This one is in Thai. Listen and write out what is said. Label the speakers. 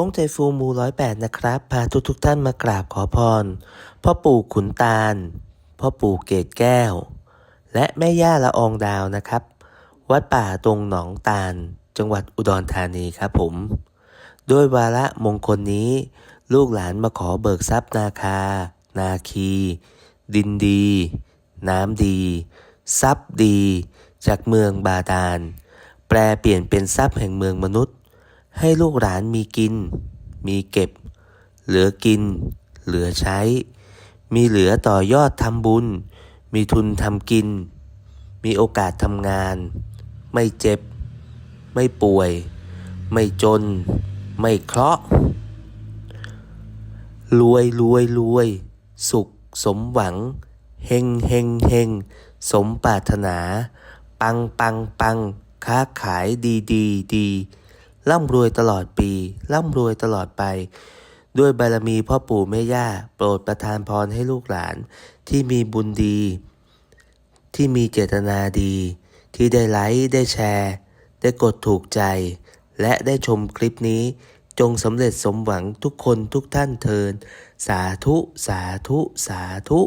Speaker 1: ป้งใจฟูมูร้อยแปดนะครับ พาทุกทุกท่านมากราบขอพร พ่อปู่ขุนตาล พ่อปู่เกตแก้ว และแม่ย่าละอองดาวนะครับ วัดป่าตรงหนองตาล จังหวัดอุดรธานีครับผม ด้วยวาระมงคลนี้ ลูกหลานมาขอเบิกทรัพย์นาคา นาคี ดินดี น้ำดี ทรัพย์ดี จากเมืองบาดาล แปลเปลี่ยนเป็นทรัพย์แห่งเมืองมนุษย์ ให้ลูกหลานมีกิน มีเก็บ เหลือกิน เหลือใช้ มีเหลือต่อยอดทำบุญ มีทุนทำกิน มีโอกาสทำงาน ไม่เจ็บ ไม่ป่วย ไม่จน ไม่เคราะห์รวยรวยรวย สุขสมหวัง เฮงเฮงเฮงสมปรารถนา ปังปังปัง ค้าขายดีดีดี ร่ำรวยตลอดปี ร่ำรวยตลอดไป ด้วยบารมีพ่อปู่แม่ย่า โปรดประทานพรให้ลูกหลาน ที่มีบุญดี ที่มีเจตนาดี ที่ได้ไลค์ได้แชร์ ได้กดถูกใจ และได้ชมคลิปนี้ จงสำเร็จสมหวังทุกคนทุกท่านเทิน สาธุ สาธุ สาธุ